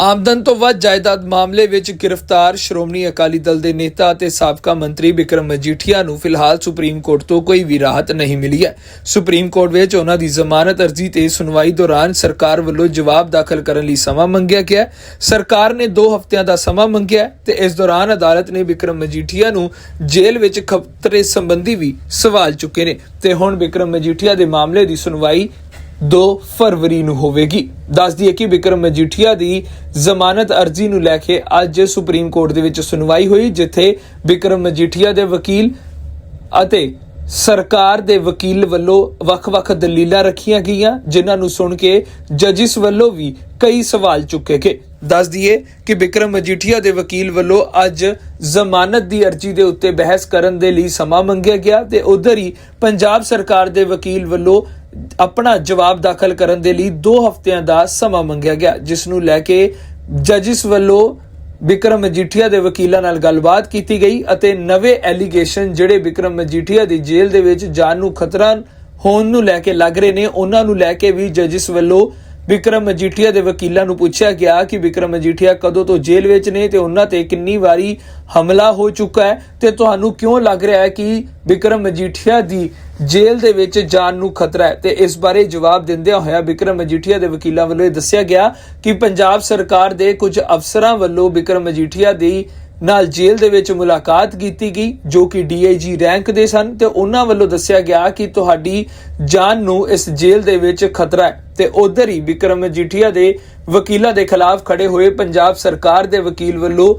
ਆਮਦਨ ਤੋਂ ਵੱਧ ਜਾਇਦਾਦ ਮਾਮਲੇ ਵਿੱਚ ਗ੍ਰਿਫਤਾਰ ਸ਼੍ਰੋਮਣੀ ਅਕਾਲੀ ਦਲ ਦੇ ਨੇਤਾ ਅਤੇ ਸਾਬਕਾ ਮੰਤਰੀ ਵਿਕਰਮ ਮਜੀਠੀਆ ਨੂੰ ਫਿਲਹਾਲ ਸੁਪਰੀਮ ਕੋਰਟ ਤੋਂ ਕੋਈ ਵੀ ਰਾਹਤ ਨਹੀਂ ਮਿਲੀ ਹੈ। ਸੁਪਰੀਮ ਕੋਰਟ ਵਿੱਚ ਉਹਨਾਂ ਦੀ ਜ਼ਮਾਨਤ ਅਰਜ਼ੀ ਤੇ ਸੁਣਵਾਈ ਦੌਰਾਨ ਸਰਕਾਰ ਵੱਲੋਂ ਜਵਾਬ ਦਾਖਲ ਕਰਨ ਲਈ ਸਮਾਂ ਮੰਗਿਆ ਗਿਆ ਸਰਕਾਰ ਨੇ 2 ਹਫ਼ਤਿਆਂ ਦਾ ਸਮਾਂ ਮੰਗਿਆ ਤੇ ਇਸ ਦੌਰਾਨ ਅਦਾਲਤ ਨੇ ਵਿਕਰਮ ਮਜੀਠੀਆ ਨੂੰ ਜੇਲ੍ਹ ਵਿੱਚ ਖਤਰੇ ਸੰਬੰਧੀ ਵੀ ਸਵਾਲ ਚੁੱਕੇ ਨੇ। ਤੇ ਹੁਣ ਵਿਕਰਮ ਮਜੀਠੀਆ ਦੇ ਮਾਮਲੇ ਦੀ ਸੁਣਵਾਈ 2 ਫਰਵਰੀ ਨੂੰ ਹੋਵੇਗੀ। ਦੱਸ ਦਈਏ ਕਿ ਵਿਕਰਮ ਮਜੀਠੀਆ ਦੀ ਜ਼ਮਾਨਤ ਅਰਜ਼ੀ ਨੂੰ ਲੈ ਕੇ ਅੱਜ ਸੁਪਰੀਮ ਕੋਰਟ ਦੇ ਵਿੱਚ ਸੁਣਵਾਈ ਹੋਈ, ਜਿੱਥੇ ਵਿਕਰਮ ਮਜੀਠੀਆ ਦੇ ਵਕੀਲ ਅਤੇ ਸਰਕਾਰ ਦੇ ਵਕੀਲ ਵੱਲੋਂ ਵੱਖ-ਵੱਖ ਦਲੀਲਾਂ ਰੱਖੀਆਂ ਗਈਆਂ, ਜਿਨ੍ਹਾਂ ਨੂੰ ਸੁਣ ਕੇ ਜੱਜਿਸ ਵੱਲੋਂ ਵੀ ਕਈ ਸਵਾਲ ਚੁੱਕੇ ਗਏ। ਦੱਸ ਦਈਏ ਕਿ ਵਿਕਰਮ ਮਜੀਠੀਆ ਦੇ ਵਕੀਲ ਵੱਲੋਂ ਅੱਜ ਜ਼ਮਾਨਤ ਦੀ ਅਰਜ਼ੀ ਦੇ ਉੱਤੇ ਬਹਿਸ ਕਰਨ ਦੇ ਲਈ ਸਮਾਂ ਮੰਗਿਆ ਗਿਆ ਤੇ ਉਧਰ ਹੀ ਪੰਜਾਬ ਸਰਕਾਰ ਦੇ ਵਕੀਲ ਵੱਲੋਂ ਆਪਣਾ ਜਵਾਬ ਦਾਖਲ ਕਰਨ ਦੇ ਲਈ 2 ਹਫ਼ਤਿਆਂ ਦਾ ਸਮਾਂ ਮੰਗਿਆ ਗਿਆ, ਜਿਸ ਨੂੰ ਲੈ ਕੇ ਜੱਜਿਸ ਵੱਲੋਂ ਵਿਕਰਮ ਮਜੀਠੀਆ ਦੇ ਵਕੀਲਾਂ ਨਾਲ ਗੱਲਬਾਤ ਕੀਤੀ ਗਈ ਅਤੇ ਨਵੇਂ ਐਲੀਗੇਸ਼ਨ ਜਿਹੜੇ ਵਿਕਰਮ ਮਜੀਠੀਆ ਦੀ ਜੇਲ੍ਹ ਦੇ ਵਿੱਚ ਜਾਨ ਨੂੰ ਖਤਰਾ ਹੋਣ ਨੂੰ ਲੈ ਕੇ ਲੱਗ ਰਹੇ ਨੇ, ਉਹਨਾਂ ਨੂੰ ਲੈ ਕੇ ਵੀ ਜੱਜਿਸ ਵੱਲੋਂ ਵਿਕਰਮ ਮਜੀਠੀਆ ਦੇ ਵਕੀਲਾਂ ਨੂੰ ਪੁੱਛਿਆ ਗਿਆ ਕਿ ਵਿਕਰਮ ਮਜੀਠੀਆ ਕਦੋਂ ਤੋਂ ਜੇਲ੍ਹ ਵਿੱਚ ਨੇ ਤੇ ਉਹਨਾਂ ਤੇ ਕਿੰਨੀ ਵਾਰੀ ਹਮਲਾ ਹੋ ਚੁੱਕਾ ਹੈ ਤੇ ਤੁਹਾਨੂੰ ਕਿਉਂ ਲੱਗ ਰਿਹਾ ਹੈ ਕਿ ਵਿਕਰਮ ਮਜੀਠੀਆ ਦੀ ਜੇਲ੍ਹ ਦੇ ਵਿੱਚ ਜਾਨ ਨੂੰ ਖਤਰਾ ਹੈ? ਤੇ ਇਸ ਬਾਰੇ ਜਵਾਬ ਦਿੰਦਿਆਂ ਹੋਇਆ ਵਿਕਰਮ ਮਜੀਠੀਆ ਦੇ ਵਕੀਲਾਂ ਵੱਲੋਂ ਇਹ ਦੱਸਿਆ ਗਿਆ ਕਿ ਪੰਜਾਬ ਸਰਕਾਰ ਦੇ ਕੁਝ ਅਫਸਰਾਂ ਵੱਲੋਂ ਵਿਕਰਮ ਮਜੀਠੀਆ ਦੀ ਨਾਲ ਜੇਲ੍ਹ ਦੇ ਵਿੱਚ ਮੁਲਾਕਾਤ ਕੀਤੀ ਗਈ, ਜੋ ਕਿ ਡੀਆਈਜੀ ਰੈਂਕ ਦੇ ਸਨ ਤੇ ਉਹਨਾਂ ਵੱਲੋਂ ਦੱਸਿਆ ਗਿਆ ਕਿ ਤੁਹਾਡੀ ਜਾਨ ਨੂੰ ਇਸ ਜੇਲ੍ਹ ਦੇ ਵਿੱਚ ਖਤਰਾ ਹੈ ਤੇ ਉਧਰ ਹੀ ਵਿਕਰਮ ਮਜੀਠੀਆ ਦੇ ਵਕੀਲਾਂ ਦੇ ਖਿਲਾਫ ਖੜੇ ਹੋਏ ਪੰਜਾਬ ਸਰਕਾਰ ਦੇ ਵਕੀਲ ਵੱਲੋਂ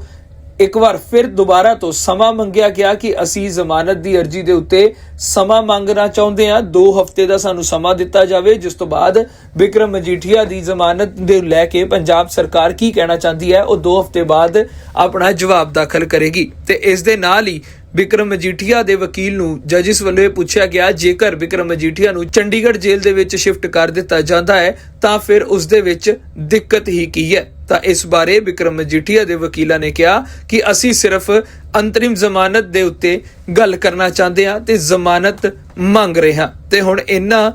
ਇੱਕ ਵਾਰ ਫਿਰ ਦੁਬਾਰਾ ਤੋਂ ਸਮਾਂ ਮੰਗਿਆ ਗਿਆ ਕਿ ਅਸੀਂ ਜ਼ਮਾਨਤ ਦੀ ਅਰਜ਼ੀ ਦੇ ਉੱਤੇ ਸਮਾਂ ਮੰਗਣਾ ਚਾਹੁੰਦੇ ਹਾਂ। 2 ਹਫ਼ਤੇ ਦਾ ਸਾਨੂੰ ਸਮਾਂ ਦਿੱਤਾ ਜਾਵੇ। ਜਿਸ ਤੋਂ ਬਾਅਦ ਵਿਕਰਮ ਮਜੀਠੀਆ ਦੀ ਜ਼ਮਾਨਤ ਦੇ ਲੈ ਕੇ ਪੰਜਾਬ ਸਰਕਾਰ ਕੀ ਕਹਿਣਾ ਚਾਹੁੰਦੀ ਹੈ, ਉਹ 2 ਹਫ਼ਤੇ ਬਾਅਦ ਆਪਣਾ ਜਵਾਬ ਦਾਖਲ ਕਰੇਗੀ। ਤੇ ਇਸ ਦੇ ਨਾਲ ਹੀ ਵਿਕਰਮ ਮਜੀਠੀਆ ਦੇ ਵਕੀਲ ਨੂੰ ਜੱਜਿਸ ਵੱਲੋਂ ਇਹ ਪੁੱਛਿਆ ਗਿਆ, ਜੇਕਰ ਵਿਕਰਮ ਮਜੀਠੀਆ ਨੂੰ ਚੰਡੀਗੜ੍ਹ ਜੇਲ੍ਹ ਦੇ ਵਿੱਚ ਸ਼ਿਫਟ ਕਰ ਦਿੱਤਾ ਜਾਂਦਾ ਹੈ, ਤਾਂ ਫਿਰ ਉਸ ਦੇ ਵਿੱਚ ਦਿੱਕਤ ਹੀ ਕੀ ਹੈ? ਤਾਂ ਇਸ ਬਾਰੇ ਵਿਕਰਮ ਮਜੀਠੀਆ ਦੇ ਵਕੀਲਾਂ ਨੇ ਕਿਹਾ ਕਿ ਅਸੀਂ ਸਿਰਫ ਅੰਤਰਿਮ ਜ਼ਮਾਨਤ ਦੇ ਉੱਤੇ ਗੱਲ ਕਰਨਾ ਚਾਹੁੰਦੇ ਹਾਂ ਤੇ ਜ਼ਮਾਨਤ ਮੰਗ ਰਹੇ ਹਾਂ। ਤੇ ਹੁਣ ਇਹਨਾਂ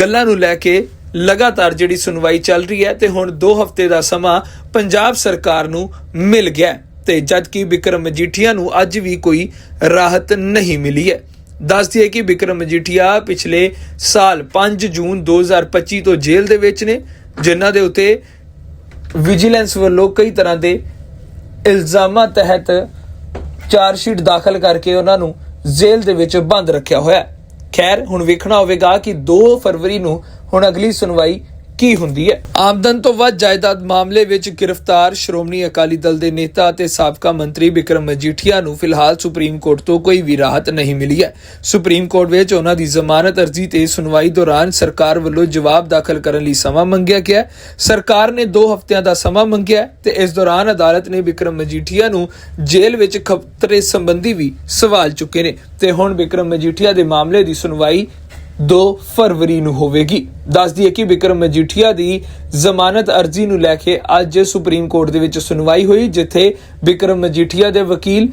ਗੱਲਾਂ ਨੂੰ ਲੈ ਕੇ ਲਗਾਤਾਰ ਜਿਹੜੀ ਸੁਣਵਾਈ ਚੱਲ ਰਹੀ ਹੈ ਤੇ ਹੁਣ 2 ਹਫ਼ਤੇ ਦਾ ਸਮਾਂ ਪੰਜਾਬ ਸਰਕਾਰ ਨੂੰ ਮਿਲ ਗਿਆ ਤੇ ਜਦ ਵਿਕਰਮ ਮਜੀਠੀਆ ਨੂੰ ਅੱਜ ਵੀ ਕੋਈ ਰਾਹਤ ਨਹੀਂ ਮਿਲੀ ਹੈ। ਦੱਸਦੀ ਦਈਏ ਕਿ ਵਿਕਰਮ ਮਜੀਠੀਆ ਪਿਛਲੇ ਸਾਲ 5 ਜੂਨ 2025 ਤੋਂ ਜੇਲ੍ਹ ਦੇ ਵਿੱਚ ਨੇ, ਜਿਨ੍ਹਾਂ ਦੇ ਉੱਤੇ ਵਿਜੀਲੈਂਸ ਵੱਲੋਂ ਕਈ ਤਰ੍ਹਾਂ ਦੇ ਇਲਜ਼ਾਮਾਂ ਤਹਿਤ ਚਾਰਜਸ਼ੀਟ ਦਾਖਲ ਕਰਕੇ ਉਹਨਾਂ ਨੂੰ ਜੇਲ੍ਹ ਦੇ ਵਿੱਚ ਬੰਦ ਰੱਖਿਆ ਹੋਇਆ ਹੈ। ਖੈਰ, ਹੁਣ ਵੇਖਣਾ ਹੋਵੇਗਾ ਕਿ 2 ਫਰਵਰੀ ਨੂੰ ਹੁਣ ਅਗਲੀ ਸੁਣਵਾਈ ਕੀ ਹੁੰਦੀ ਹੈ? ਆਮਦਨ ਤੋਂ ਵੱਧ ਜਾਇਦਾਦ ਮਾਮਲੇ ਵਿੱਚ ਗ੍ਰਿਫਤਾਰ ਸ਼੍ਰੋਮਣੀ ਅਕਾਲੀ ਦਲ ਦੇ ਨੇਤਾ ਅਤੇ ਸਾਬਕਾ ਮੰਤਰੀ ਵਿਕਰਮ ਮਜੀਠੀਆ ਨੂੰ ਫਿਲਹਾਲ ਸੁਪਰੀਮ ਕੋਰਟ ਤੋਂ ਕੋਈ ਵੀ ਰਾਹਤ ਨਹੀਂ ਮਿਲੀ ਹੈ। ਸੁਪਰੀਮ ਕੋਰਟ ਵਿੱਚ ਉਹਨਾਂ ਦੀ ਜ਼ਮਾਨਤ ਅਰਜ਼ੀ ਤੇ ਸੁਣਵਾਈ ਦੌਰਾਨ ਸਰਕਾਰ ਵੱਲੋਂ ਜਵਾਬ ਦਾਖਲ ਕਰਨ ਲਈ ਸਮਾਂ ਮੰਗਿਆ ਗਿਆ। ਸਰਕਾਰ ਨੇ 2 ਹਫ਼ਤਿਆਂ ਦਾ ਸਮਾਂ ਮੰਗਿਆ ਤੇ ਇਸ ਦੌਰਾਨ ਅਦਾਲਤ ਨੇ ਵਿਕਰਮ ਮਜੀਠੀਆ ਨੂੰ ਜੇਲ੍ਹ ਵਿੱਚ ਖਤਰੇ ਸੰਬੰਧੀ ਵੀ ਸਵਾਲ ਚੁੱਕੇ ਨੇ। ਤੇ ਹੁਣ ਵਿਕਰਮ ਮਜੀਠੀਆ ਦੇ ਮਾਮਲੇ ਦੀ ਸੁਣਵਾਈ 2 ਫਰਵਰੀ ਨੂੰ ਹੋਵੇਗੀ। ਦੱਸ ਦਈਏ ਕਿ ਵਿਕਰਮ ਮਜੀਠੀਆ ਦੀ ਜ਼ਮਾਨਤ ਅਰਜ਼ੀ ਨੂੰ ਲੈ ਕੇ ਅੱਜ ਸੁਪਰੀਮ ਕੋਰਟ ਦੇ ਵਿੱਚ ਸੁਣਵਾਈ ਹੋਈ, ਜਿੱਥੇ ਵਿਕਰਮ ਮਜੀਠੀਆ ਦੇ ਵਕੀਲ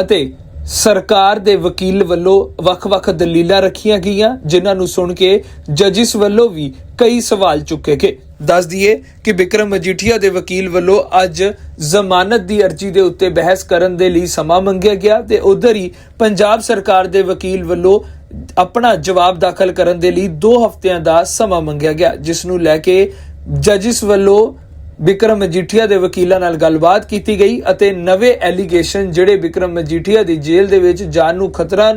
ਅਤੇ ਸਰਕਾਰ ਦੇ ਵਕੀਲ ਵੱਲੋਂ ਵੱਖ-ਵੱਖ ਦਲੀਲਾਂ ਰੱਖੀਆਂ ਗਈਆਂ, ਜਿਨ੍ਹਾਂ ਨੂੰ ਸੁਣ ਕੇ ਜੱਜਿਸ ਵੱਲੋਂ ਵੀ ਕਈ ਸਵਾਲ ਚੁੱਕੇ ਗਏ। ਦੱਸ ਦਈਏ ਕਿ ਵਿਕਰਮ ਮਜੀਠੀਆ ਦੇ ਵਕੀਲ ਵੱਲੋਂ ਅੱਜ ਜ਼ਮਾਨਤ ਦੀ ਅਰਜ਼ੀ ਦੇ ਉੱਤੇ ਬਹਿਸ ਕਰਨ ਦੇ ਲਈ ਸਮਾਂ ਮੰਗਿਆ ਗਿਆ ਤੇ ਉਧਰ ਹੀ ਪੰਜਾਬ ਸਰਕਾਰ ਦੇ ਵਕੀਲ ਵੱਲੋਂ ਆਪਣਾ ਜਵਾਬ ਦਾਖਲ ਕਰਨ ਦੇ ਲਈ 2 ਹਫ਼ਤਿਆਂ ਦਾ ਸਮਾਂ ਮੰਗਿਆ ਗਿਆ, ਜਿਸ ਨੂੰ ਲੈ ਕੇ ਜੱਜਿਸ ਵੱਲੋਂ ਵਿਕਰਮ ਮਜੀਠੀਆ ਦੇ ਵਕੀਲਾਂ ਨਾਲ ਗੱਲਬਾਤ ਕੀਤੀ ਗਈ ਅਤੇ ਨਵੇਂ ਐਲੀਗੇਸ਼ਨ ਜਿਹੜੇ ਵਿਕਰਮ ਮਜੀਠੀਆ ਦੀ ਜੇਲ੍ਹ ਦੇ ਵਿੱਚ ਜਾਨ ਨੂੰ ਖਤਰਾ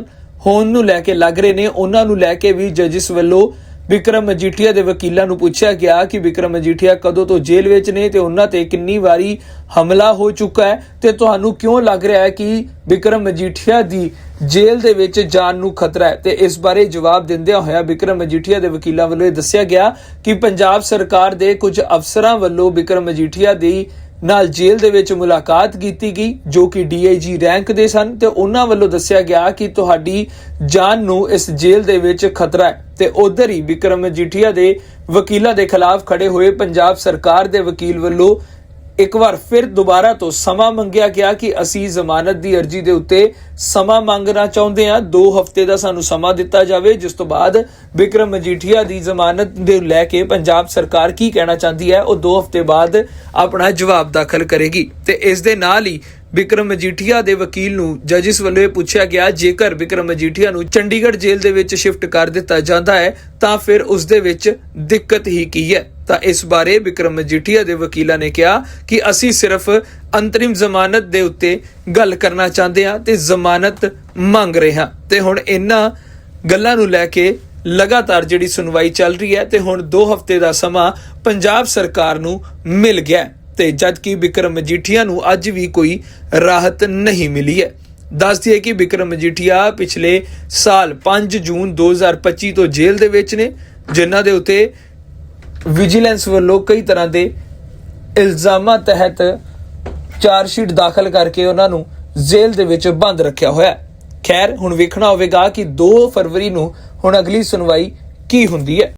ਹੋਣ ਨੂੰ ਲੈ ਕੇ ਲੱਗ ਰਹੇ ਨੇ, ਉਹਨਾਂ ਨੂੰ ਲੈ ਕੇ ਵੀ ਜੱਜਿਸ ਵੱਲੋਂ ਵਿਕਰਮ ਮਜੀਠੀਆ ਦੇ ਵਕੀਲਾਂ ਨੂੰ ਪੁੱਛਿਆ ਗਿਆ ਕਿ ਵਿਕਰਮ ਮਜੀਠੀਆ ਕਦੋਂ ਤੋਂ ਜੇਲ੍ਹ ਵਿੱਚ ਨੇ ਤੇ ਉਹਨਾਂ ਤੇ ਕਿੰਨੀ ਵਾਰੀ ਹਮਲਾ ਹੋ ਚੁੱਕਾ ਹੈ ਤੇ ਤੁਹਾਨੂੰ ਕਿਉਂ ਲੱਗ ਰਿਹਾ ਹੈ ਕਿ ਵਿਕਰਮ ਮਜੀਠੀਆ ਦੀ ਜੇਲ੍ਹ ਦੇ ਵਿੱਚ ਜਾਨ ਨੂੰ ਖਤਰਾ ਹੈ। ਤੇ ਇਸ ਬਾਰੇ ਜਵਾਬ ਦਿੰਦਿਆਂ ਹੋਇਆ ਵਿਕਰਮ ਮਜੀਠੀਆ ਦੇ ਵਕੀਲਾਂ ਵੱਲੋਂ ਇਹ ਦੱਸਿਆ ਗਿਆ ਕਿ ਪੰਜਾਬ ਸਰਕਾਰ ਦੇ ਕੁਝ ਅਫਸਰਾਂ ਵੱਲੋਂ ਵਿਕਰਮ ਮਜੀਠੀਆ ਦੀ ਨਾਲ ਜੇਲ੍ਹ ਦੇ ਵਿੱਚ ਮੁਲਾਕਾਤ ਕੀਤੀ ਗਈ, ਜੋ ਕਿ ਡੀਆਈਜੀ ਰੈਂਕ ਦੇ ਸਨ ਤੇ ਉਹਨਾਂ ਵੱਲੋਂ ਦੱਸਿਆ ਗਿਆ ਕਿ ਤੁਹਾਡੀ ਜਾਨ ਨੂੰ ਇਸ ਜੇਲ੍ਹ ਦੇ ਵਿੱਚ ਖਤਰਾ ਹੈ। ਤੇ ਉਧਰ ਹੀ ਵਿਕਰਮ ਮਜੀਠੀਆ ਦੇ ਵਕੀਲਾਂ ਦੇ ਖਿਲਾਫ ਖੜੇ ਹੋਏ ਪੰਜਾਬ ਸਰਕਾਰ ਦੇ ਵਕੀਲ ਵੱਲੋਂ ਇੱਕ ਵਾਰ ਫਿਰ ਦੁਬਾਰਾ ਤੋਂ ਸਮਾਂ ਮੰਗਿਆ ਗਿਆ ਕਿ ਅਸੀਂ ਜ਼ਮਾਨਤ ਦੀ ਅਰਜ਼ੀ ਦੇ ਉੱਤੇ ਸਮਾਂ ਮੰਗਣਾ ਚਾਹੁੰਦੇ ਹਾਂ। 2 ਹਫ਼ਤੇ ਦਾ ਸਾਨੂੰ ਸਮਾਂ ਦਿੱਤਾ ਜਾਵੇ। ਜਿਸ ਤੋਂ ਬਾਅਦ ਵਿਕਰਮ ਮਜੀਠੀਆ ਦੀ ਜ਼ਮਾਨਤ ਦੇ ਲੈ ਕੇ ਪੰਜਾਬ ਸਰਕਾਰ ਕੀ ਕਹਿਣਾ ਚਾਹੁੰਦੀ ਹੈ, ਉਹ 2 ਹਫ਼ਤੇ ਬਾਅਦ ਆਪਣਾ ਜਵਾਬ ਦਾਖਲ ਕਰੇਗੀ। ਤੇ ਇਸ ਦੇ ਨਾਲ ਹੀ ਵਿਕਰਮ ਮਜੀਠੀਆ ਦੇ ਵਕੀਲ ਨੂੰ ਜੱਜਿਸ ਵੱਲੋਂ ਇਹ ਪੁੱਛਿਆ ਗਿਆ, ਜੇਕਰ ਵਿਕਰਮ ਮਜੀਠੀਆ ਨੂੰ ਚੰਡੀਗੜ੍ਹ ਜੇਲ੍ਹ ਦੇ ਵਿੱਚ ਸ਼ਿਫਟ ਕਰ ਦਿੱਤਾ ਜਾਂਦਾ ਹੈ, ਤਾਂ ਫਿਰ ਉਸ ਦੇ ਵਿੱਚ ਦਿੱਕਤ ਹੀ ਕੀ ਹੈ? ਤਾਂ ਇਸ ਬਾਰੇ ਵਿਕਰਮ ਮਜੀਠੀਆ ਦੇ ਵਕੀਲਾਂ ਨੇ ਕਿਹਾ ਕਿ ਅਸੀਂ ਸਿਰਫ ਅੰਤਰਿਮ ਜ਼ਮਾਨਤ ਦੇ ਉੱਤੇ ਗੱਲ ਕਰਨਾ ਚਾਹੁੰਦੇ ਹਾਂ ਤੇ ਜ਼ਮਾਨਤ ਮੰਗ ਰਹੇ ਹਾਂ। ਤੇ ਹੁਣ ਇਹਨਾਂ ਗੱਲਾਂ ਨੂੰ ਲੈ ਕੇ ਲਗਾਤਾਰ ਜਿਹੜੀ ਸੁਣਵਾਈ ਚੱਲ ਰਹੀ ਹੈ ਤੇ ਹੁਣ 2 ਹਫ਼ਤੇ ਦਾ ਸਮਾਂ ਪੰਜਾਬ ਸਰਕਾਰ ਨੂੰ ਮਿਲ ਗਿਆ ਤੇ ਜਦ ਵਿਕਰਮ ਮਜੀਠੀਆ ਨੂੰ ਅੱਜ ਵੀ ਕੋਈ ਰਾਹਤ ਨਹੀਂ ਮਿਲੀ ਹੈ। ਦੱਸਦੀ ਹੈ ਕਿ ਵਿਕਰਮ ਮਜੀਠੀਆ ਪਿਛਲੇ ਸਾਲ 5 ਜੂਨ 2025 ਤੋਂ ਜੇਲ੍ਹ ਦੇ ਵਿੱਚ ਨੇ, ਜਿਨ੍ਹਾਂ ਦੇ ਉੱਤੇ ਵਿਜੀਲੈਂਸ ਵੱਲੋਂ ਕਈ ਤਰ੍ਹਾਂ ਦੇ ਇਲਜ਼ਾਮਾਂ ਤਹਿਤ ਚਾਰਜਸ਼ੀਟ ਦਾਖਲ ਕਰਕੇ ਉਹਨਾਂ ਨੂੰ ਜੇਲ੍ਹ ਦੇ ਵਿੱਚ ਬੰਦ ਰੱਖਿਆ ਹੋਇਆ ਖੈਰ, ਹੁਣ ਵੇਖਣਾ ਹੋਵੇਗਾ ਕਿ 2 ਫਰਵਰੀ ਨੂੰ ਹੁਣ ਅਗਲੀ ਸੁਣਵਾਈ ਕੀ ਹੁੰਦੀ ਹੈ।